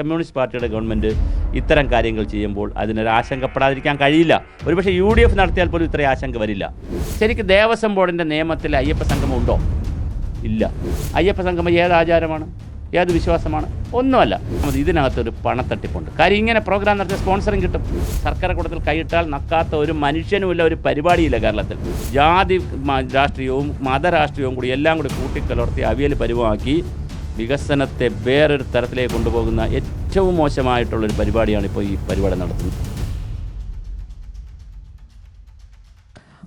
Communist പാർട്ടിയുടെ government ഇത്തരം കാര്യങ്ങൾ ചെയ്യുമ്പോൾ അതിനൊരു ആശങ്കപ്പെടാതിരിക്കാൻ കഴിയില്ല. ഒരുപക്ഷെ യു ഡി എഫ് നടത്തിയാൽ പോലും ഇത്രയും ആശങ്ക വരില്ല. ശരിക്കും ദേവസ്വം ബോർഡിന്റെ നിയമത്തിൽ അയ്യപ്പ സംഗമം ഉണ്ടോ? ഇല്ല. അയ്യപ്പ സംഗമം ഏത് ആചാരമാണ്? ഏത് വിശ്വാസമാണ്? ഒന്നുമല്ല. നമ്മൾ ഇതിനകത്തൊരു പണത്തട്ടിപ്പുണ്ട് കാര്യം ഇങ്ങനെ പ്രോഗ്രാം നടത്തിയ സ്പോൺസറിങ് കിട്ടും. സർക്കാർ കൂട്ടത്തിൽ കൈയിട്ടാൽ നക്കാത്ത ഒരു മനുഷ്യനുമില്ല ഒരു പരിപാടിയില്ല കേരളത്തിൽ. ജാതി രാഷ്ട്രീയവും മതരാഷ്ട്രീയവും കൂടി എല്ലാം കൂടി കൂട്ടിക്കലർത്തി അവിയൽ പരിവാക്കി വികസനത്തെ വേറൊരു തരത്തിലേക്ക് കൊണ്ടുപോകുന്ന ഏറ്റവും മോശമായിട്ടുള്ളൊരു പരിപാടിയാണ് ഇപ്പോൾ ഈ പരിപാടി നടത്തുന്നത്.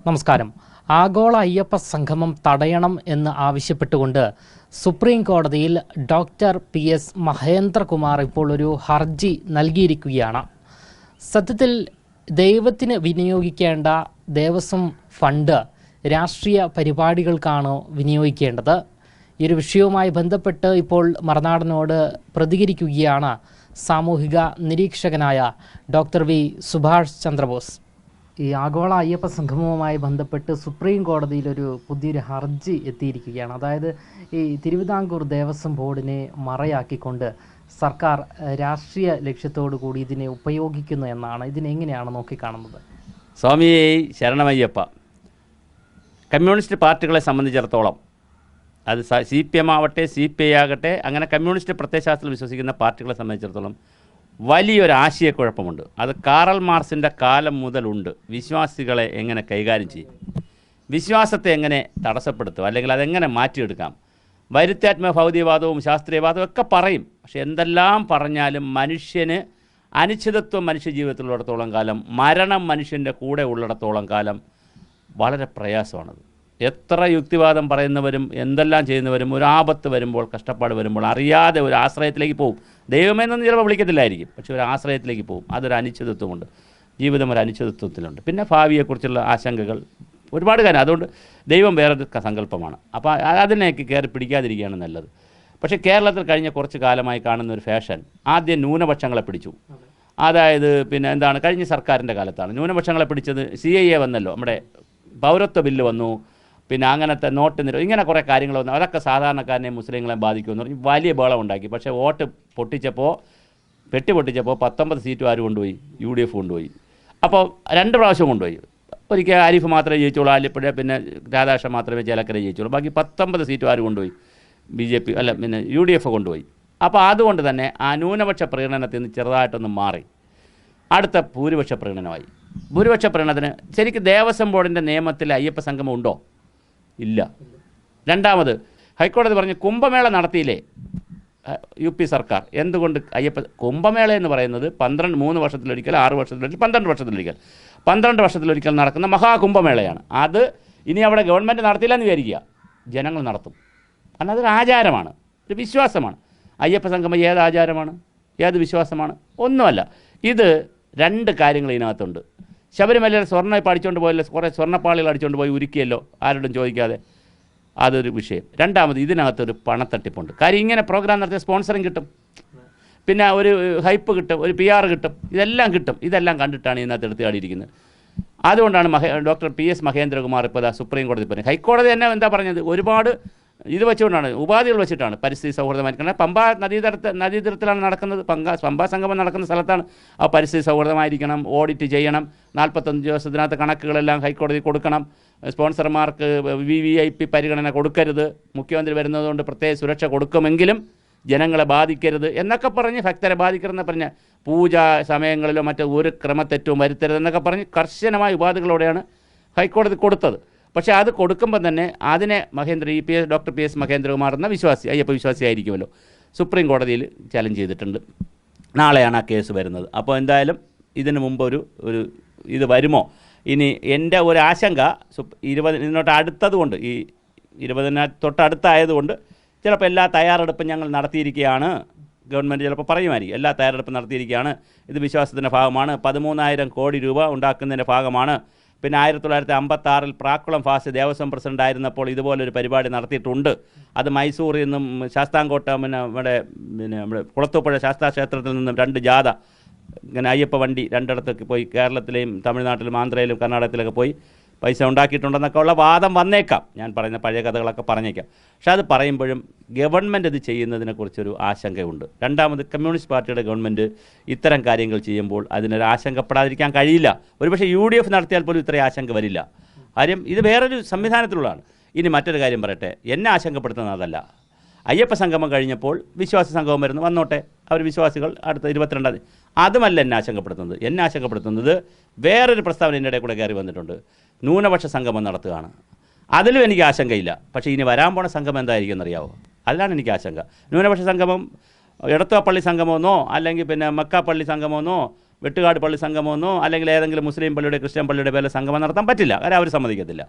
നമസ്കാരം. ആഗോള അയ്യപ്പ സംഗമം തടയണം എന്ന് ആവശ്യപ്പെട്ടുകൊണ്ട് സുപ്രീം കോടതിയിൽ ഡോക്ടർ പി എസ് മഹേന്ദ്രകുമാർ ഇപ്പോൾ ഒരു ഹർജി നൽകിയിരിക്കുകയാണ്. സത്യത്തിൽ ദൈവത്തിന് വിനിയോഗിക്കേണ്ട ദേവസ്വം ഫണ്ട് രാഷ്ട്രീയ പരിപാടികൾക്കാണ് വിനിയോഗിക്കേണ്ടത്. ഈ ഒരു വിഷയവുമായി ബന്ധപ്പെട്ട് ഇപ്പോൾ മറുനാടനോട് പ്രതികരിക്കുകയാണ് സാമൂഹിക നിരീക്ഷകനായ ഡോക്ടർ വി സുഭാഷ് ചന്ദ്രബോസ്. ഈ ആഗോള അയ്യപ്പ സംഗമവുമായി ബന്ധപ്പെട്ട് സുപ്രീം കോടതിയിൽ ഒരു പുതിയൊരു ഹർജി എത്തിയിരിക്കുകയാണ്. അതായത് ഈ തിരുവിതാംകൂർ ദേവസ്വം ബോർഡിനെ മറയാക്കിക്കൊണ്ട് സർക്കാർ രാഷ്ട്രീയ ലക്ഷ്യത്തോടു കൂടി ഇതിനെ ഉപയോഗിക്കുന്നു എന്നാണ്. ഇതിനെങ്ങനെയാണ് നോക്കിക്കാണുന്നത്? സ്വാമിയെ ശരണമയ്യപ്പ. കമ്മ്യൂണിസ്റ്റ് പാർട്ടികളെ സംബന്ധിച്ചിടത്തോളം അത് സി പി എം ആവട്ടെ സി പി ഐ ആകട്ടെ അങ്ങനെ കമ്മ്യൂണിസ്റ്റ് പ്രത്യയശാസ്ത്രത്തിൽ വിശ്വസിക്കുന്ന പാർട്ടികളെ സംബന്ധിച്ചിടത്തോളം വലിയൊരു ആശയക്കുഴപ്പമുണ്ട്. അത് കാറൽ മാർസിന്റെ കാലം മുതലുണ്ട്. വിശ്വാസികളെ എങ്ങനെ കൈകാര്യം ചെയ്യും? വിശ്വാസത്തെ എങ്ങനെ തടസ്സപ്പെടുത്തും? അല്ലെങ്കിൽ അതെങ്ങനെ മാറ്റിയെടുക്കാം? വൈരുദ്ധ്യാത്മക ഭൗതികവാദവും ശാസ്ത്രീയവാദവും ഒക്കെ പറയും. പക്ഷെ എന്തെല്ലാം പറഞ്ഞാലും മനുഷ്യന് അനിശ്ചിതത്വം മനുഷ്യ ജീവിതത്തിലുള്ളിടത്തോളം കാലം മരണം മനുഷ്യന്റെ കൂടെ ഉള്ളിടത്തോളം കാലം വളരെ പ്രയാസമാണത്. എത്ര യുക്തിവാദം പറയുന്നവരും എന്തെല്ലാം ചെയ്യുന്നവരും ഒരു ആപത്ത് വരുമ്പോൾ കഷ്ടപ്പാട് വരുമ്പോൾ അറിയാതെ ഒരു ആശ്രയത്തിലേക്ക് പോകും ദൈവമെന്നൊന്നും ചിലപ്പോൾ വിളിക്കത്തില്ലായിരിക്കും. പക്ഷെ ഒരു ആശ്രയത്തിലേക്ക് പോകും അതൊരു അനിശ്ചിതത്വമുണ്ട്. ജീവിതം ഒരു അനിശ്ചിതത്വത്തിലുണ്ട്. പിന്നെ ഭാവിയെക്കുറിച്ചുള്ള ആശങ്കകൾ ഒരുപാട് കാര്യം. അതുകൊണ്ട് ദൈവം വേറൊരു സങ്കല്പമാണ്. അപ്പോൾ അതിനെയൊക്കെ കയറി പിടിക്കാതിരിക്കുകയാണ് നല്ലത്. പക്ഷേ കേരളത്തിൽ കഴിഞ്ഞ കുറച്ച് കാലമായി കാണുന്ന ഒരു ഫാഷൻ ആദ്യം ന്യൂനപക്ഷങ്ങളെ പിടിച്ചു. അതായത് പിന്നെ എന്താണ്? കഴിഞ്ഞ സർക്കാരിന്റെ കാലത്താണ്. ന്യൂനപക്ഷങ്ങളെ പിടിച്ചത് സി ഐ എ വന്നല്ലോ. നമ്മുടെ പൗരത്വ ബില്ല് വന്നു. പിന്നെ അങ്ങനത്തെ നോട്ട് നിര ഇങ്ങനെ കുറേ കാര്യങ്ങൾ വന്നു. അതൊക്കെ സാധാരണക്കാരനെയും മുസ്ലിങ്ങളെയും ബാധിക്കുമെന്ന് പറഞ്ഞ് വലിയ ബഹളം ഉണ്ടാക്കി. പക്ഷേ വോട്ട് പൊട്ടിച്ചപ്പോൾ പെട്ടി പൊട്ടിച്ചപ്പോൾ പത്തൊമ്പത് സീറ്റും ആരും കൊണ്ടുപോയി? യു ഡി എഫ് കൊണ്ടുപോയി. അപ്പോൾ രണ്ട് പ്രാവശ്യം കൊണ്ടുപോയി. ഒരിക്കൽ ആരിഫ് മാത്രമേ ജയിച്ചുള്ളൂ ആലിപ്പുഴ പിന്നെ രാധാകൃഷ്ണൻ മാത്രമേ ചേലക്കര ജയിച്ചുള്ളൂ. ബാക്കി പത്തൊമ്പത് സീറ്റും ആരും കൊണ്ടുപോയി? ബി ജെ പി അല്ല പിന്നെ യു ഡി എഫ് കൊണ്ടുപോയി. അപ്പോൾ അതുകൊണ്ട് തന്നെ ആ ന്യൂനപക്ഷ പ്രകടനത്തിൽ നിന്ന് ചെറുതായിട്ടൊന്ന് മാറി. അടുത്ത ഭൂരിപക്ഷ പ്രകടനമായി. ഭൂരിപക്ഷ പ്രകടനത്തിന് ശരിക്കും ദേവസ്വം ബോർഡിന്റെ നിയമത്തിൽ അയ്യപ്പ സംഗമം ഉണ്ടോ? ഇല്ല. രണ്ടാമത് ഹൈക്കോടതി പറഞ്ഞു കുംഭമേള നടത്തിയില്ലേ? യു പി സർക്കാർ. എന്തുകൊണ്ട് അയ്യപ്പ കുംഭമേള എന്ന് പറയുന്നത് പന്ത്രണ്ട് മൂന്ന് വർഷത്തിലൊരിക്കൽ ആറ് വർഷത്തിലൊരിക്കൽ പന്ത്രണ്ട് വർഷത്തിലൊരിക്കൽ. പന്ത്രണ്ട് വർഷത്തിലൊരിക്കൽ നടക്കുന്ന മഹാകുംഭമേളയാണ്. അത് ഇനി അവിടെ ഗവൺമെന്റ് നടത്തിയില്ലെന്ന് വിചാരിക്കുക. ജനങ്ങൾ നടത്തും. കാരണം അതൊരു ആചാരമാണ്. ഒരു വിശ്വാസമാണ്. അയ്യപ്പ സംഗമം ഏത് ആചാരമാണ്? ഏത് വിശ്വാസമാണ്? ഒന്നുമല്ല. ഇത് രണ്ട് കാര്യങ്ങൾ ഇതിനകത്തുണ്ട്. ശബരിമലയിൽ സ്വർണ അടിച്ചുകൊണ്ട് പോയല്ലോ കുറേ സ്വർണപ്പാളികൾ അടിച്ചുകൊണ്ട് പോയി ഉരുക്കിയല്ലോ. ആരോടും ചോദിക്കാതെ. അതൊരു വിഷയം. രണ്ടാമത് ഇതിനകത്തൊരു പണത്തട്ടിപ്പുണ്ട്. കാര്യം ഇങ്ങനെ പ്രോഗ്രാം നടത്തിയ സ്പോൺസറിങ് കിട്ടും. പിന്നെ ഒരു ഹൈപ്പ് കിട്ടും ഒരു പി ആർ കിട്ടും. ഇതെല്ലാം കിട്ടും. ഇതെല്ലാം കണ്ടിട്ടാണ് ഇതിനകത്ത് എടുത്ത് കാടിയിരിക്കുന്നത് അതുകൊണ്ടാണ് മഹേ ഡോക്ടർ പി എസ് മഹേന്ദ്രകുമാർ ഇപ്പോൾ സുപ്രീം കോടതി പറഞ്ഞത്. ഹൈക്കോടതി തന്നെ എന്താ പറഞ്ഞത്? ഒരുപാട് ഇത് വെച്ചുകൊണ്ടാണ് ഉപാധികൾ വെച്ചിട്ടാണ് പരിസ്ഥിതി സൗഹൃദമായിരിക്കുന്നത് പമ്പ നദീതടത്ത് നദീതീരത്തിലാണ് നടക്കുന്നത്. പങ്ക പമ്പാ സംഗമം നടക്കുന്ന സ്ഥലത്താണ് ആ പരിസ്ഥിതി സൗഹൃദമായിരിക്കണം ഓഡിറ്റ് ചെയ്യണം നാൽപ്പത്തഞ്ച് ദിവസത്തിനകത്ത് കണക്കുകളെല്ലാം ഹൈക്കോടതി കൊടുക്കണം. സ്പോൺസർമാർക്ക് വി വി ഐ പി പരിഗണന കൊടുക്കരുത്. മുഖ്യമന്ത്രി വരുന്നതുകൊണ്ട് പ്രത്യേക സുരക്ഷ കൊടുക്കുമെങ്കിലും ജനങ്ങളെ ബാധിക്കരുത് എന്നൊക്കെ പറഞ്ഞ് ഭക്തരെ ബാധിക്കരുതെന്ന് പറഞ്ഞ പൂജ സമയങ്ങളിലോ മറ്റോ ഒരു ക്രമത്തെറ്റവും വരുത്തരുതെന്നൊക്കെ പറഞ്ഞ് കർശനമായ ഉപാധികളോടെയാണ് ഹൈക്കോടതി കൊടുത്തത്. പക്ഷേ അത് കൊടുക്കുമ്പോൾ തന്നെ അതിനെ Mahendra E P S doctor P S Mahendrakumar എന്ന വിശ്വാസി അയ്യപ്പ വിശ്വാസി ആയിരിക്കുമല്ലോ. സുപ്രീം കോടതിയിൽ ചലഞ്ച് ചെയ്തിട്ടുണ്ട്. നാളെയാണ് ആ കേസ് വരുന്നത്. അപ്പോൾ എന്തായാലും ഇതിനു മുമ്പ് ഒരു ഒരു ഇത് വരുമോ? ഇനി എന്റെ ഒരു ആശങ്ക ഇരുപത് ഇതിനോട്ട് അടുത്തതുകൊണ്ട് ഈ ഇരുപതിന തൊട്ടടുത്തായതുകൊണ്ട് ചിലപ്പോൾ എല്ലാ തയ്യാറെടുപ്പും ഞങ്ങൾ നടത്തിയിരിക്കുകയാണ്. ഗവൺമെന്റ് ചിലപ്പോൾ പറയുമായിരിക്കും എല്ലാ തയ്യാറെടുപ്പും നടത്തിയിരിക്കുകയാണ്. ഇത് വിശ്വാസത്തിന്റെ ഭാഗമാണ്. പതിമൂന്നായിരം കോടി രൂപ ഉണ്ടാക്കുന്നതിന്റെ ഭാഗമാണ്. പിന്നെ ആയിരത്തി തൊള്ളായിരത്തി അമ്പത്തി ആറിൽ പ്രാക്കുളം ഫാസ്റ്റ് ദേവസ്വം പ്രസിഡന്റ് ആയിരുന്നപ്പോൾ ഇതുപോലൊരു പരിപാടി നടത്തിയിട്ടുണ്ട്. അത് മൈസൂരിൽ നിന്നും ശാസ്താംകോട്ട പിന്നെ നമ്മുടെ പിന്നെ നമ്മുടെ കുളത്തൂപ്പുഴ ശാസ്താ ക്ഷേത്രത്തിൽ നിന്നും രണ്ട് ജാഥ ഇങ്ങനെ അയ്യപ്പ വണ്ടി രണ്ടിടത്തൊക്കെ പോയി കേരളത്തിലെയും തമിഴ്നാട്ടിലും ആന്ധ്രയിലും കർണാടകത്തിലൊക്കെ പോയി. പൈസ ഉണ്ടാക്കിയിട്ടുണ്ടെന്നൊക്കെ ഉള്ള വാദം വന്നേക്കാം. ഞാൻ പറയുന്ന പഴയ കഥകളൊക്കെ പറഞ്ഞേക്കാം. പക്ഷെ അത് പറയുമ്പോഴും ഗവൺമെന്റ് ഇത് ചെയ്യുന്നതിനെക്കുറിച്ചൊരു ആശങ്കയുണ്ട്. രണ്ടാമത് കമ്മ്യൂണിസ്റ്റ് പാർട്ടിയുടെ ഗവൺമെന്റ് ഇത്തരം കാര്യങ്ങൾ ചെയ്യുമ്പോൾ അതിനൊരു ആശങ്കപ്പെടാതിരിക്കാൻ കഴിയില്ല. ഒരുപക്ഷെ യു ഡി എഫ് നടത്തിയാൽ പോലും ഇത്രയും ആശങ്ക വരില്ല. കാര്യം ഇത് വേറൊരു സംവിധാനത്തിലുള്ളതാണ്. ഇനി മറ്റൊരു കാര്യം പറയട്ടെ. എന്നെ ആശങ്കപ്പെടുത്തുന്നത് അതല്ല. അയ്യപ്പ സംഗമം കഴിഞ്ഞപ്പോൾ വിശ്വാസ സംഗമം വരുന്നു. വന്നോട്ടെ. അവർ വിശ്വാസികൾ അടുത്ത ഇരുപത്തിരണ്ടാം തീയതി. അതുമല്ല എന്നെ ആശങ്കപ്പെടുത്തുന്നത്. എന്നെ ആശങ്കപ്പെടുത്തുന്നത് വേറൊരു പ്രസ്താവന എന്റെ ഇടയിൽ കൂടെ കയറി വന്നിട്ടുണ്ട്. ന്യൂനപക്ഷ സംഗമം നടത്തുകയാണ്. അതിലും എനിക്ക് ആശങ്കയില്ല. പക്ഷേ ഇനി വരാൻ പോണ സംഗമം എന്തായിരിക്കും എന്നറിയാവോ? അതിലാണ് എനിക്ക് ആശങ്ക. ന്യൂനപക്ഷ സംഗമം എടത്തുവ പള്ളി സംഗമമെന്നോ അല്ലെങ്കിൽ പിന്നെ മക്കാപ്പള്ളി പള്ളി സംഗമമെന്നോ വെട്ടുകാട് പള്ളി സംഗമമെന്നോ അല്ലെങ്കിൽ ഏതെങ്കിലും മുസ്ലിം പള്ളിയുടെ ക്രിസ്ത്യൻ പള്ളിയുടെ പേരിൽ സംഗമം നടത്താൻ പറ്റില്ല. കാരണം അവർ സമ്മതിക്കത്തില്ല.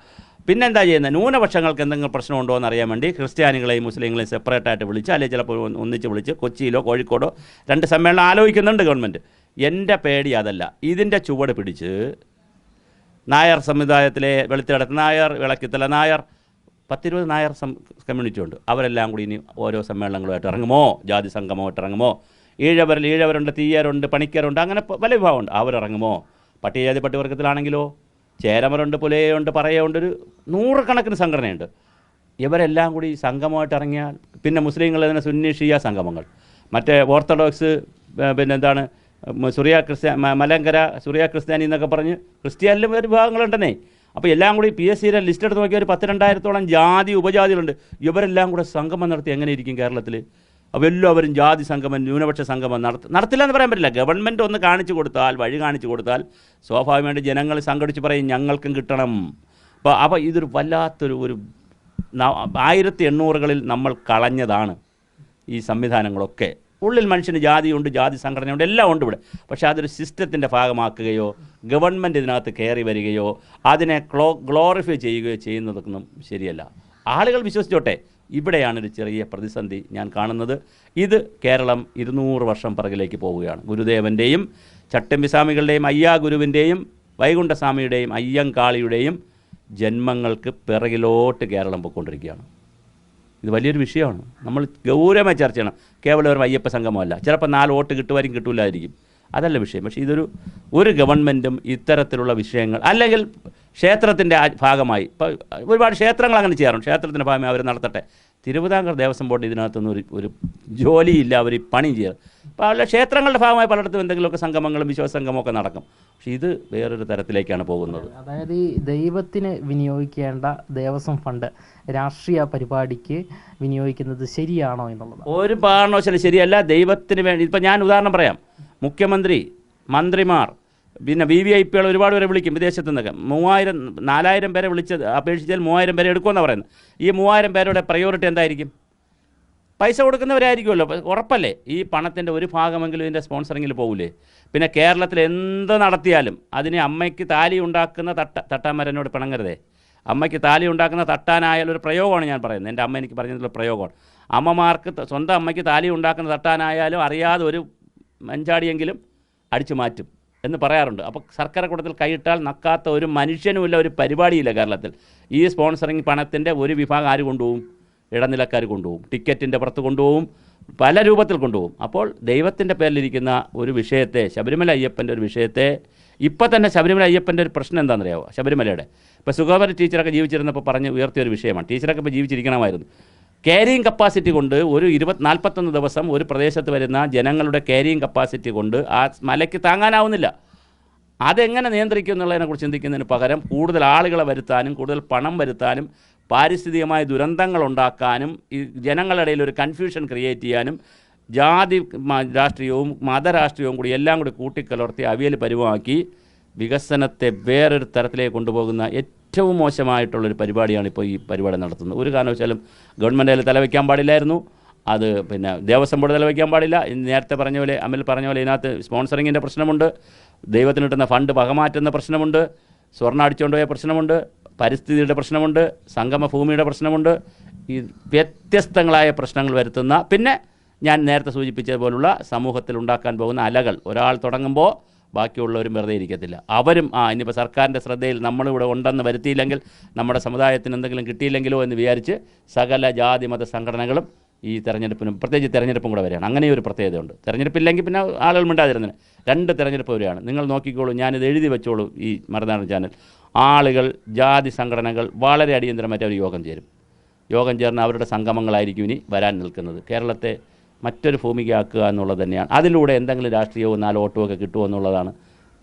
പിന്നെ എന്താ ചെയ്യുന്നത്? ന്യൂനപക്ഷങ്ങൾക്ക് എന്തെങ്കിലും പ്രശ്നമുണ്ടോ എന്ന് അറിയാൻ വേണ്ടി ക്രിസ്ത്യാനികളെയും മുസ്ലിങ്ങളെയും സെപ്പറേറ്റ് ആയിട്ട് വിളിച്ച് അല്ലെങ്കിൽ ചിലപ്പോൾ ഒന്ന് ഒന്നിച്ച് വിളിച്ച് കൊച്ചിയിലോ കോഴിക്കോടോ രണ്ട് സമ്മേളനം ആലോചിക്കുന്നുണ്ട് ഗവൺമെന്റ് എന്റെ പേടി അതല്ല. ഇതിന്റെ ചുവട് പിടിച്ച് നായർ സമുദായത്തിലെ വെളുത്തിടത്ത് നായർ വിളക്കിത്തല നായർ പത്തിരുപത് നായർ സം കമ്മ്യൂണിറ്റി ഉണ്ട്. അവരെല്ലാം കൂടി ഇനി ഓരോ സമ്മേളനങ്ങളുമായിട്ട് ഇറങ്ങുമോ? ജാതി സംഗമമായിട്ട് ഇറങ്ങുമോ? ഈഴവരിൽ ഈഴവരുണ്ട് തീയരുണ്ട് പണിക്കരുണ്ട് അങ്ങനെ പല വിഭാഗമുണ്ട്. അവരിറങ്ങുമോ? പട്ടികജാതി പട്ടികവർഗത്തിലാണെങ്കിലോ ചേരമരുണ്ട് പുലയുണ്ട് പറയുണ്ട് ഒരു നൂറുകണക്കിന് സംഘടനയുണ്ട്. ഇവരെല്ലാം കൂടി സംഘമായിട്ട് ഇറങ്ങിയാൽ പിന്നെ മുസ്ലിങ്ങൾ തന്നെ സുന്നി ഷിയ സംഗമങ്ങൾ. മറ്റേ ഓർത്തഡോക്സ് പിന്നെ എന്താണ് സുറിയ ക്രിസ്ത്യ മലങ്കര സുറിയ ക്രിസ്ത്യാനി എന്നൊക്കെ പറഞ്ഞ് ക്രിസ്ത്യാനിലും ഒരു വിഭാഗങ്ങളുണ്ടെന്നേ. അപ്പോൾ എല്ലാം കൂടി പി എസ് സിയുടെ ലിസ്റ്റ് എടുത്ത് നോക്കിയാൽ ഒരു പത്ത് രണ്ടായിരത്തോളം ജാതി ഉപജാതികളുണ്ട്. ഇവരെല്ലാം കൂടെ സംഗമം നടത്തി എങ്ങനെ ഇരിക്കും കേരളത്തിൽ എല്ലാവരും ജാതി സംഗമം ന്യൂനപക്ഷ സംഗമം നടത്ത നടത്തില്ല എന്ന് പറയാൻ പറ്റില്ല. ഗവൺമെന്റ് ഒന്ന് കാണിച്ചു കൊടുത്താൽ വഴി കാണിച്ചു കൊടുത്താൽ സ്വാഭാവികമായിട്ട് ജനങ്ങൾ സംഘടിച്ച് പറയും ഞങ്ങൾക്കും കിട്ടണം. അപ്പോൾ അപ്പോൾ ഇതൊരു വല്ലാത്തൊരു ഒരു ആയിരത്തി എണ്ണൂറുകളിൽ നമ്മൾ കളഞ്ഞതാണ് ഈ സംവിധാനങ്ങളൊക്കെ. ഉള്ളിൽ മനുഷ്യന് ജാതിയുണ്ട് ജാതി സംഘടനയുണ്ട് എല്ലാം ഉണ്ട് ഇവിടെ. പക്ഷേ അതൊരു സിസ്റ്റത്തിന്റെ ഭാഗമാക്കുകയോ ഗവൺമെന്റ് ഇതിനകത്ത് കയറി വരികയോ അതിനെ ഗ്ലോറിഫൈ ചെയ്യുകയോ ചെയ്യുന്നതൊന്നും ശരിയല്ല. ആളുകൾ വിശ്വസിച്ചോട്ടെ ഇവിടെയാണ് ഒരു ചെറിയ പ്രതിസന്ധി ഞാൻ കാണുന്നത്. ഇത് കേരളം ഇരുന്നൂറ് വർഷം പിറകിലേക്ക് പോവുകയാണ്. ഗുരുദേവന്റെയും ചട്ടമ്പിസ്വാമികളുടെയും അയ്യാ ഗുരുവിന്റെയും വൈകുണ്ഠസ്വാമിയുടെയും അയ്യങ്കാളിയുടെയും ജന്മങ്ങൾക്ക് പിറകിലോട്ട് കേരളം പോയിക്കൊണ്ടിരിക്കുകയാണ്. ഇത് വലിയൊരു വിഷയമാണ്. നമ്മൾ ഗൗരവമായി ചർച്ച ചെയ്യണം. കേവലം ഒരു അയ്യപ്പ സംഗമമല്ല ചിലപ്പോൾ നാല് വോട്ട് കിട്ടുമായിരിക്കും കിട്ടൂലായിരിക്കും. അതല്ല വിഷയം. പക്ഷേ ഇതൊരു ഒരു ഗവൺമെന്റും ഇത്തരത്തിലുള്ള വിഷയങ്ങൾ അല്ലെങ്കിൽ ക്ഷേത്രത്തിന്റെ ഭാഗമായി ഇപ്പോൾ ഒരുപാട് ക്ഷേത്രങ്ങൾ അങ്ങനെ ചെയ്യാറുണ്ട്. ക്ഷേത്രത്തിന്റെ ഭാഗമായി അവർ നടത്തട്ടെ. തിരുവിതാംകൂർ ദേവസ്വം ബോർഡ് ഇതിനകത്തൊന്നും ഒരു ഒരു ജോലിയില്ല അവർ പണി ചെയ്യാറ്. അപ്പോൾ അവരുടെ ക്ഷേത്രങ്ങളുടെ ഭാഗമായി പലയിടത്തും എന്തെങ്കിലുമൊക്കെ സംഗമങ്ങളും വിശ്വാസ സംഗമമൊക്കെ നടക്കും. പക്ഷെ ഇത് വേറൊരു തരത്തിലേക്കാണ് പോകുന്നത്. അതായത് ഈ ദൈവത്തിന് വിനിയോഗിക്കേണ്ട ദേവസ്വം ഫണ്ട് രാഷ്ട്രീയ പരിപാടിക്ക് വിനിയോഗിക്കുന്നത് ശരിയാണോ എന്നുള്ളത് ഒരു കാരണവശാലും ശരിയല്ല. ദൈവത്തിന് വേണ്ടി ഇപ്പം ഞാൻ ഉദാഹരണം പറയാം. മുഖ്യമന്ത്രി മന്ത്രിമാർ പിന്നെ വി വി ഐ പികൾ ഒരുപാട് പേരെ വിളിക്കും വിദേശത്തു നിന്നൊക്കെ. മൂവായിരം നാലായിരം പേരെ വിളിച്ച് അപേക്ഷിച്ചാൽ മൂവായിരം പേരെ എടുക്കുമെന്നാണ് പറയുന്നത്. ഈ മൂവായിരം പേരുടെ പ്രയോറിറ്റി എന്തായിരിക്കും? പൈസ കൊടുക്കുന്നവരായിരിക്കുമല്ലോ. ഉറപ്പല്ലേ? ഈ പണത്തിന്റെ ഒരു ഭാഗമെങ്കിലും ഇതിന്റെ സ്പോൺസറിങ്ങിൽ പോകില്ലേ പിന്നെ കേരളത്തിൽ എന്ത് നടത്തിയാലും അതിനെ അമ്മയ്ക്ക് താലി ഉണ്ടാക്കുന്ന തട്ട തട്ടാമരനോട് പിണങ്ങരുതേ. അമ്മയ്ക്ക് താലി ഉണ്ടാക്കുന്ന തട്ടാനായാലും ഒരു പ്രയോഗമാണ് ഞാൻ പറയുന്നത്. എന്റെ അമ്മ എനിക്ക് പറഞ്ഞതിലുള്ള പ്രയോഗമാണ്. അമ്മമാർക്ക് സ്വന്തം അമ്മയ്ക്ക് താലി ഉണ്ടാക്കുന്ന തട്ടാനായാലും അറിയാതെ ഒരു മഞ്ചാടിയെങ്കിലും അടിച്ചു മാറ്റും എന്ന് പറയാറുണ്ട്. അപ്പോൾ സർക്കാർ കൂട്ടത്തിൽ കൈയിട്ടാൽ നക്കാത്ത ഒരു മനുഷ്യനുമില്ല ഒരു പരിപാടിയില്ല കേരളത്തിൽ. ഈ സ്പോൺസറിങ് പണത്തിന്റെ ഒരു വിഭാഗം ആര് കൊണ്ടുപോകും? ഇടനിലക്കാർ കൊണ്ടുപോകും. ടിക്കറ്റിന്റെ പുറത്ത് കൊണ്ടുപോകും. പല രൂപത്തിൽ കൊണ്ടുപോകും. അപ്പോൾ ദൈവത്തിന്റെ പേരിലിരിക്കുന്ന ഒരു വിഷയത്തെ ശബരിമല അയ്യപ്പന്റെ ഒരു വിഷയത്തെ ഇപ്പം തന്നെ ശബരിമല അയ്യപ്പന്റെ ഒരു പ്രശ്നം എന്താണെന്നറിയാമോ ശബരിമലയുടെ. ഇപ്പോൾ സുഗോപര ടീച്ചറൊക്കെ ജീവിച്ചിരുന്നപ്പോൾ പറഞ്ഞ് ഉയർത്തിയ ഒരു വിഷയമാണ്. ടീച്ചറൊക്കെ ഇപ്പോൾ ജീവിച്ചിരിക്കണമായിരുന്നു. ക്യാരിയിങ് കപ്പാസിറ്റി കൊണ്ട് ഒരു ഇരുപത് നാൽപ്പത്തൊന്ന് ദിവസം ഒരു പ്രദേശത്ത് വരുന്ന ജനങ്ങളുടെ ക്യാരിയിങ് കപ്പാസിറ്റി കൊണ്ട് ആ മലയ്ക്ക് താങ്ങാനാവുന്നില്ല. അതെങ്ങനെ നിയന്ത്രിക്കും എന്നുള്ളതിനെക്കുറിച്ച് ചിന്തിക്കുന്നതിന് പകരം കൂടുതൽ ആളുകളെ വരുത്താനും കൂടുതൽ പണം വരുത്താനും പാരിസ്ഥിതികമായ ദുരന്തങ്ങൾ ഉണ്ടാക്കാനും ഈ ജനങ്ങളുടെ ഇടയിൽ ഒരു കൺഫ്യൂഷൻ ക്രിയേറ്റ് ചെയ്യാനും ജാതി രാഷ്ട്രീയവും മതരാഷ്ട്രീയവും കൂടി എല്ലാം കൂടി കൂട്ടിക്കലർത്തി അവിയൽ പരുവമാക്കി വികസനത്തെ വേറൊരു തരത്തിലേക്ക് കൊണ്ടുപോകുന്ന ഏറ്റവും മോശമായിട്ടുള്ളൊരു പരിപാടിയാണ് ഇപ്പോൾ ഈ പരിപാടി നടത്തുന്നത്. ഒരു കാരണവശാലും ഗവൺമെന്റ് അതിൽ തലവയ്ക്കാൻ പാടില്ലായിരുന്നു. അത് പിന്നെ ദേവസ്വം ബോർഡ് തലവയ്ക്കാൻ പാടില്ല. നേരത്തെ പറഞ്ഞ പോലെ അമൽ പറഞ്ഞ പോലെ ഇതിനകത്ത് സ്പോൺസറിങ്ങിന്റെ പ്രശ്നമുണ്ട്. ദൈവത്തിന് കിട്ടുന്ന ഫണ്ട് പകമാറ്റുന്ന പ്രശ്നമുണ്ട്. സ്വർണം അടിച്ചുകൊണ്ടുപോയ പ്രശ്നമുണ്ട്. പരിസ്ഥിതിയുടെ പ്രശ്നമുണ്ട്. സംഗമ ഭൂമിയുടെ പ്രശ്നമുണ്ട്. ഈ വ്യത്യസ്തങ്ങളായ പ്രശ്നങ്ങൾ വരുത്തുന്ന പിന്നെ ഞാൻ നേരത്തെ സൂചിപ്പിച്ചതുപോലുള്ള സമൂഹത്തിൽ ഉണ്ടാക്കാൻ പോകുന്ന അലകൾ. ഒരാൾ തുടങ്ങുമ്പോൾ ബാക്കിയുള്ളവരും വെറുതെ ഇരിക്കത്തില്ല. അവരും ആ ഇനിയിപ്പോൾ സർക്കാരിന്റെ ശ്രദ്ധയിൽ നമ്മളിവിടെ ഉണ്ടെന്ന് വരുത്തിയില്ലെങ്കിൽ നമ്മുടെ സമുദായത്തിന് എന്തെങ്കിലും കിട്ടിയില്ലെങ്കിലോ എന്ന് വിചാരിച്ച് സകല ജാതി മത സംഘടനകളും ഈ തെരഞ്ഞെടുപ്പിനും പ്രത്യേകിച്ച് തെരഞ്ഞെടുപ്പും കൂടെ വരികയാണ്. അങ്ങനെ ഒരു പ്രത്യേകതയുണ്ട്. തെരഞ്ഞെടുപ്പില്ലെങ്കിൽ പിന്നെ ആളുകൾ മിണ്ടാതിരുന്നത് രണ്ട് തെരഞ്ഞെടുപ്പ് വരികയാണ്. നിങ്ങൾ നോക്കിക്കോളൂ ഞാനിത് എഴുതി വെച്ചോളൂ ഈ മറുനാടൻ ചാനൽ. ആളുകൾ ജാതി സംഘടനകൾ വളരെ അടിയന്തരമായിട്ട് അവർ യോഗം ചേരും. യോഗം ചേർന്ന് അവരുടെ സംഗമങ്ങളായിരിക്കും ഇനി വരാൻ നിൽക്കുന്നത്. കേരളത്തെ മറ്റൊരു ഭൂമികയാക്കുക എന്നുള്ളത് തന്നെയാണ്. അതിലൂടെ എന്തെങ്കിലും രാഷ്ട്രീയവും നാല് വോട്ടും ഒക്കെ കിട്ടുമോ എന്നുള്ളതാണ്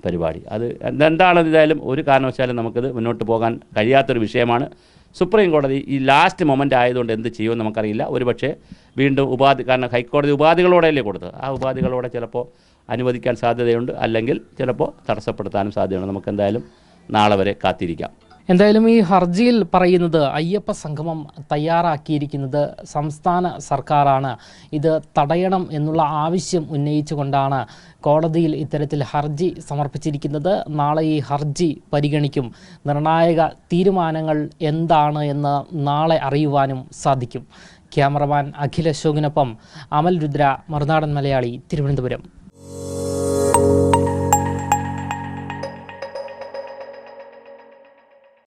പരിപാടി. അത് എന്ത- എന്താണെന്ന് ഇതായാലും ഒരു കാരണവശാലും നമുക്കത് മുന്നോട്ട് പോകാൻ കഴിയാത്തൊരു വിഷയമാണ്. സുപ്രീം കോടതി ഈ ലാസ്റ്റ് മൊമെന്റ് ആയതുകൊണ്ട് എന്ത് ചെയ്യുമെന്ന് നമുക്കറിയില്ല. ഒരുപക്ഷെ വീണ്ടും ഉപാധി കാരണം ഹൈക്കോടതി ഉപാധികളോടെയല്ലേ കൊടുത്തത്. ആ ഉപാധികളോടെ ചിലപ്പോൾ അനുവദിക്കാൻ സാധ്യതയുണ്ട്. അല്ലെങ്കിൽ ചിലപ്പോൾ തടസ്സപ്പെടുത്താനും സാധ്യതയുണ്ട്. നമുക്ക് എന്തായാലും നാളെ വരെ കാത്തിരിക്കാം. എന്തായാലും ഈ ഹർജിയിൽ പറയുന്നത് അയ്യപ്പ സംഗമം തയ്യാറാക്കിയിരിക്കുന്നത് സംസ്ഥാന സർക്കാരാണ്. ഇത് തടയണം എന്നുള്ള ആവശ്യം ഉന്നയിച്ചുകൊണ്ടാണ് കോടതിയിൽ ഇത്തരത്തിൽ ഹർജി സമർപ്പിച്ചിരിക്കുന്നത്. നാളെ ഈ ഹർജി പരിഗണിക്കും. നിർണായക തീരുമാനങ്ങൾ എന്താണ് എന്ന് നാളെ അറിയുവാനും സാധിക്കും. ക്യാമറമാൻ അഖിൽ അശോകിനൊപ്പം അമൽ രുദ്ര മറുനാടൻ മലയാളി തിരുവനന്തപുരം.